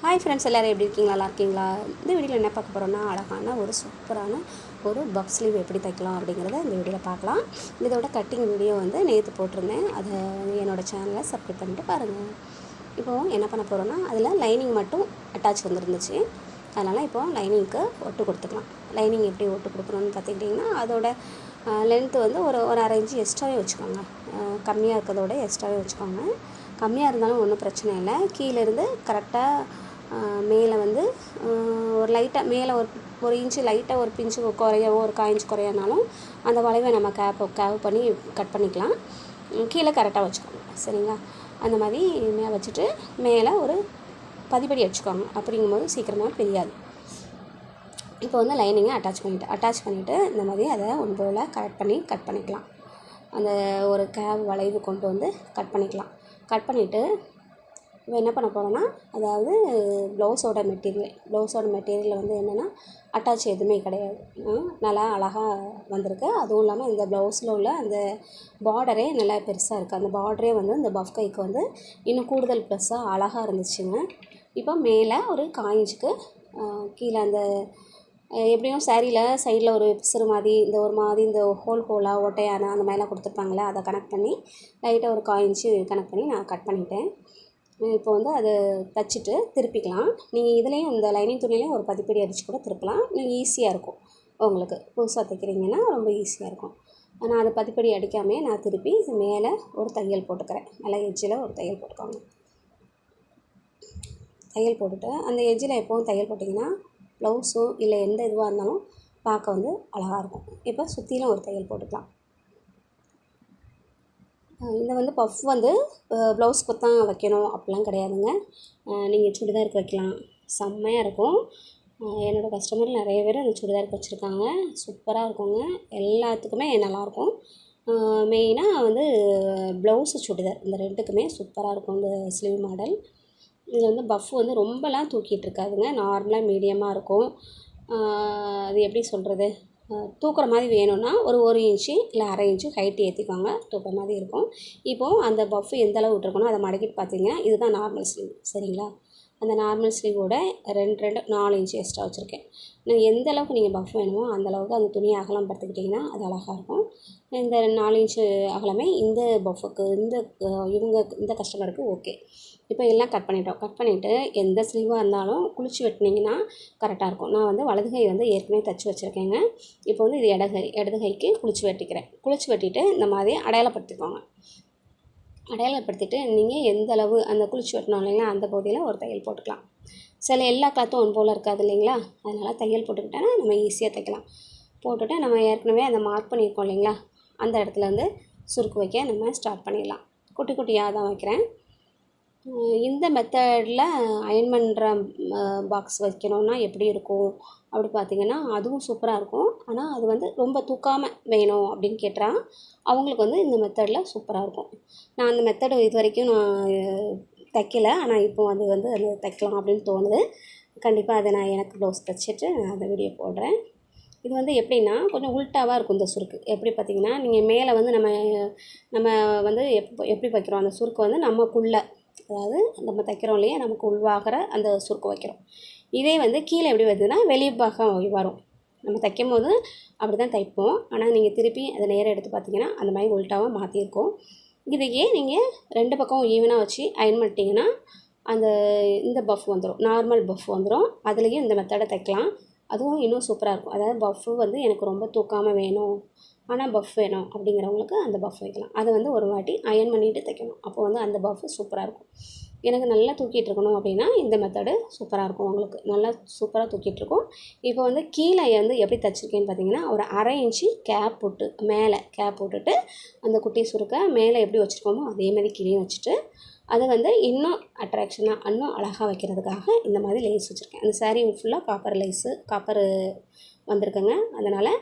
Hi friends எல்லோரும் எப்படி இருக்கீங்களா நல்லா இருக்கீங்களா? இந்த வீடியோவில் என்ன பார்க்க போகிறோம்னா அழகான ஒரு சூப்பரான ஒரு பப் ஸ்லீவ் எப்படி தைக்கலாம் அப்படிங்கிறத இந்த வீடியோவில் பார்க்கலாம். இதோட கட்டிங் வீடியோ வந்து நேற்று போட்டிருந்தேன். அதை என்னோடய சேனலை சப்ஸ்கிரைப் பண்ணிட்டு பாருங்கள் இப்போது என்ன பண்ண போகிறோன்னா அதில் லைனிங் மட்டும் அட்டாச் வந்துருந்துச்சு. அதனால் இப்போது லைனிங்க்கு ஒட்டு கொடுத்துக்கலாம். லைனிங் எப்படி ஒட்டு கொடுக்கணும்னு பார்த்துக்கிட்டிங்கன்னா அதோட லென்த்து வந்து ஒரு ஒரு அரை இன்ச்சு எக்ஸ்ட்ராவே வச்சுக்கோங்க. கம்மியாக இருக்கிறதோட எக்ஸ்ட்ராவே வச்சுக்கோங்க. கம்மியாக இருந்தாலும் ஒன்றும் பிரச்சனை இல்லை. கீழேருந்து கரெக்டாக மேலே வந்து ஒரு லைட்டாக மேலே ஒரு ஒரு இன்ச்சு லைட்டாக ஒரு பிஞ்சு குறையவோ ஒரு காய் இன்ச்சு குறையனாலும் அந்த வளைவை நம்ம கேப் கேவ் பண்ணி கட் பண்ணிக்கலாம். கீழே கரெக்டாக வச்சுக்கோங்க. சரிங்களா? அந்த மாதிரி மேலே வச்சுட்டு மேலே ஒரு பதிப்படி வச்சுக்கோங்க. அப்படிங்கும்போது சீக்கிரமாக பிரியாது. இப்போ வந்து லைனிங்கை அட்டாச் பண்ணிவிட்டு அட்டாச் பண்ணிவிட்டு இந்த மாதிரி அதை ஒன்று கரெக்ட் பண்ணி கட் பண்ணிக்கலாம். அந்த ஒரு கேவ் வளைவு கொண்டு வந்து கட் பண்ணிக்கலாம். கட் பண்ணிவிட்டு இப்போ என்ன பண்ண போகிறோன்னா அதாவது ப்ளவுஸோட மெட்டீரியல் ப்ளவுஸோட மெட்டீரியலில் வந்து என்னென்னா அட்டாச் எதுவுமே கிடையாது. நல்லா அழகாக வந்திருக்கு. அதுவும் இல்லாமல் இந்த ப்ளவுஸில் உள்ள அந்த பார்டரே நல்லா பெருசாக இருக்குது அந்த பார்டரே வந்து இந்த பஃப் கைக்கு வந்து இன்னும் கூடுதல் ப்ளஸ்ஸாக அழகாக இருந்துச்சுங்க. இப்போ மேலே ஒரு காயிஞ்சுக்கு கீழே அந்த எப்படியும் சேரீயில் சைடில் ஒரு பிசுறு மாதிரி இந்த ஒரு மாதிரி இந்த ஹோல் ஹோலாக ஒட்டையான அந்த மாதிரிலாம் கொடுத்துருப்பாங்களே அதை கனெக்ட் பண்ணி லைட்டாக ஒரு காயின்ச்சு கனெக்ட் பண்ணி நான் கட் பண்ணிட்டேன். இப்போ வந்து அதை தச்சுட்டு திருப்பிக்கலாம். நீங்கள் இதுலேயும் இந்த லைனிங் துணிலையும் ஒரு பதிப்படி அடித்து கூட திருப்பலாம். நீங்கள் ஈஸியாக இருக்கும். உங்களுக்கு புதுசாக தைக்கிறீங்கன்னா ரொம்ப ஈஸியாக இருக்கும். நான் அதை பதிப்படி அடிக்காமே நான் திருப்பி மேலே ஒரு தையல் போட்டுக்கிறேன். நல்லா எஜ்ஜில் ஒரு தையல் போட்டுக்கோங்க. தையல் போட்டுட்டு அந்த எஜ்ஜில் எப்போவும் தையல் போட்டிங்கன்னா ப்ளவுஸோ இல்லை எந்த இதுவாக இருந்தாலும் பார்க்க வந்து அழகாக இருக்கும். இப்போ சுற்றிலும் ஒரு தையல் போட்டுக்கலாம். அஹ் இந்த வந்து பஃப் வந்து ப்ளவுஸ்க்கு தான் வைக்கணும். அப்படிலாம் கிடையாதுங்க. நீங்கள் சுடிதாருக்கு வைக்கலாம். செம்மையாக இருக்கும். என்னோடய கஸ்டமர் நிறைய பேர் அந்த சுடிதாருக்கு வச்சுருக்காங்க. சூப்பராக இருக்குங்க. எல்லாத்துக்குமே நல்லாயிருக்கும் மெயினாக வந்து ப்ளவுஸு சுடிதார். இந்த ரெண்டுக்குமே சூப்பராக இருக்கும். இந்த ஸ்லீவ் மாடல் இது வந்து பஃப் வந்து ரொம்பலாம் தூக்கிட்டு இருக்காதுங்க நார்மலாக மீடியமாக இருக்கும் அது எப்படி சொல்கிறது தூக்குற மாதிரி வேணும்னா ஒரு ஒரு இன்ச்சு இல்லை அரை இன்ச்சு ஹைட் ஏற்றிக்கோங்க தூக்குற மாதிரி இருக்கும். இப்போது அந்த பஃப் எந்த அளவு விட்ருக்கணும் அதை மடக்கிட்டு பார்த்தீங்கன்னா இதுதான் நார்மல் ஸ்லீவ் சரிங்களா? அந்த நார்மல் ஸ்லீவோட ரெண்டு ரெண்டு நாலு இன்ச்சு எக்ஸ்ட்ரா வச்சுருக்கேன். நான் எந்த அளவுக்கு நீங்கள் பஃப் வேணுமோ அந்த அளவுக்கு அந்த துணியை அகலம் படுத்துக்கிட்டிங்கன்னா அது அழகாக இருக்கும். இந்த நாலு இன்ச்சு அகலமே இந்த பஃபுக்கு இந்த இவங்க இந்த கஸ்டமருக்கு ஓகே இப்போ எல்லாம் கட் பண்ணிட்டோம். கட் பண்ணிவிட்டு எந்த ஸ்லீவாக இருந்தாலும் குளிச்சு வெட்டினீங்கன்னா கரெக்டாக இருக்கும். நான் வந்து வலது கை வந்து ஏற்கனவே தச்சு வச்சுருக்கேங்க. இப்போ வந்து இது இடகை இடது கைக்கு குளிச்சு வெட்டிக்கிறேன். குளிச்சு வெட்டிட்டு இந்த மாதிரி அடையாளப்படுத்திக்கோங்க. அடையாளப்படுத்திட்டு நீங்கள் எந்த அளவு அந்த குளிச்சு வெட்டணும் இல்லைங்களா அந்த பகுதியில் ஒரு தையல் போட்டுக்கலாம். சில எல்லா கிளாத்தும் ஒன்று போல் இருக்காது இல்லைங்களா அதனால் தையல் போட்டுக்கிட்டோன்னா நம்ம ஈஸியாக தைக்கலாம். போட்டுவிட்டு நம்ம ஏற்கனவே அந்த மார்க் பண்ணியிருக்கோம் இல்லைங்களா அந்த இடத்துல வந்து சுருக்கு வைக்க நம்ம ஸ்டார்ட் பண்ணிடலாம். குட்டி குட்டியாக தான் வைக்கிறேன். இந்த மெத்தடில் அயன் பண்ணுற பாக்ஸ் வைக்கணும்னா எப்படி இருக்கும்? அப்படி பார்த்தீங்கன்னா அதுவும் சூப்பராக இருக்கும். ஆனால் அது வந்து ரொம்ப தூக்காமல் வேணும் அப்படின்னு கேட்டால் அவங்களுக்கு வந்து இந்த மெத்தடில் சூப்பராக இருக்கும். நான் அந்த மெத்தடு இது வரைக்கும் நான் தைக்கலை தைக்கல. ஆனால் இப்போ அது வந்து அது தைக்கலாம் அப்படின்னு தோணுது. கண்டிப்பாக அதை நான் எனக்கு ப்ளவுஸ் தைச்சிட்டு நான் அந்த வீடியோ போடுறேன். இது வந்து எப்படின்னா கொஞ்சம் உல்ட்டாவாக இருக்கும் இந்த சுருக்கு. எப்படி பார்த்தீங்கன்னா நீங்கள் மேலே வந்து நம்ம நம்ம வந்து எப் எப்படி வைக்கிறோம்? அந்த சுருக்கு வந்து நமக்குள்ளே அதாவது நம்ம தைக்கிறோம் இல்லையா? நமக்கு உள்வாகிற அந்த சுருக்கு வைக்கிறோம். இதே வந்து கீழே எப்படி வருதுன்னா வெளி வரும். நம்ம தைக்கும் போது அப்படி தான் தைப்போம். ஆனால் நீங்கள் திருப்பி அதை நேராக எடுத்து பார்த்தீங்கன்னா அந்த மாதிரி உல்ட்டாவாக மாற்றிருக்கோம் இதையே நீங்கள் ரெண்டு பக்கம் ஈவனாக வச்சு அயன் பண்ணிட்டீங்கன்னா அந்த இந்த பஃப் வந்துடும் நார்மல் பஃப் வந்துடும் அதுலேயும் இந்த மெத்தடை தைக்கலாம். அதுவும் இன்னும் சூப்பராக இருக்கும். அதாவது பஃப்பு வந்து எனக்கு ரொம்ப தூக்காமல் வேணும். ஆனால் பஃப் வேணும் அப்படிங்கிறவங்களுக்கு அந்த பஃப் வைக்கலாம். அதை வந்து ஒரு வாட்டி அயன் பண்ணிவிட்டு தைக்கணும். அப்போ வந்து அந்த பஃப் சூப்பராக இருக்கும். எனக்கு நல்லா தூக்கிட்டு இருக்கணும் அப்படின்னா இந்த மெத்தடு சூப்பராக இருக்கும் உங்களுக்கு. நல்லா சூப்பராக தூக்கிட்டு இருக்கும். இப்போ வந்து கீழே வந்து எப்படி தைச்சிருக்கேன்னு பார்த்தீங்கன்னா ஒரு அரை இன்ச்சு கேப் போட்டு மேலே கேப் போட்டுட்டு அந்த குட்டி சுருக்க மேலே எப்படி வச்சுருக்கோமோ அதே மாதிரி கீழே வச்சுட்டு அதை வந்து இன்னும் அட்ராக்ஷனாக இன்னும் அழகாக வைக்கிறதுக்காக இந்த மாதிரி லேஸ் வச்சுருக்கேன். அந்த சாரீ ஃபுல்லாக காப்பர் லேஸு காப்பர் வந்திருக்குங்க. அதனால்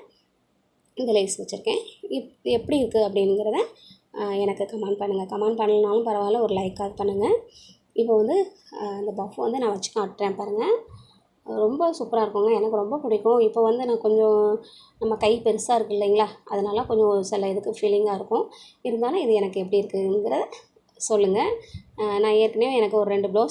இந்த லேஸ் வச்சுருக்கேன். இப் எப்படி இருக்குது அப்படிங்கிறத எனக்கு கமெண்ட் பண்ணுங்கள் கமெண்ட் பண்ணலனாலும் பரவாயில்ல ஒரு லைக்காக பண்ணுங்கள் இப்போ வந்து அந்த பஃப் வந்து நான் வச்சு காட்டுறேன் பாருங்கள் ரொம்ப சூப்பராக இருக்குங்க. எனக்கு ரொம்ப பிடிக்கும். இப்போ வந்து நான் கொஞ்சம் நம்ம கை பெருசாக இருக்குது இல்லைங்களா? அதனால் கொஞ்சம் சில இதுக்கு ஃபீலிங்காக இருக்கும். இருந்தாலும் இது எனக்கு எப்படி இருக்குங்கிறத சொல்லுங்கள் நான் ஏற்கனவே எனக்கு ஒரு ரெண்டு ப்ளவுஸ்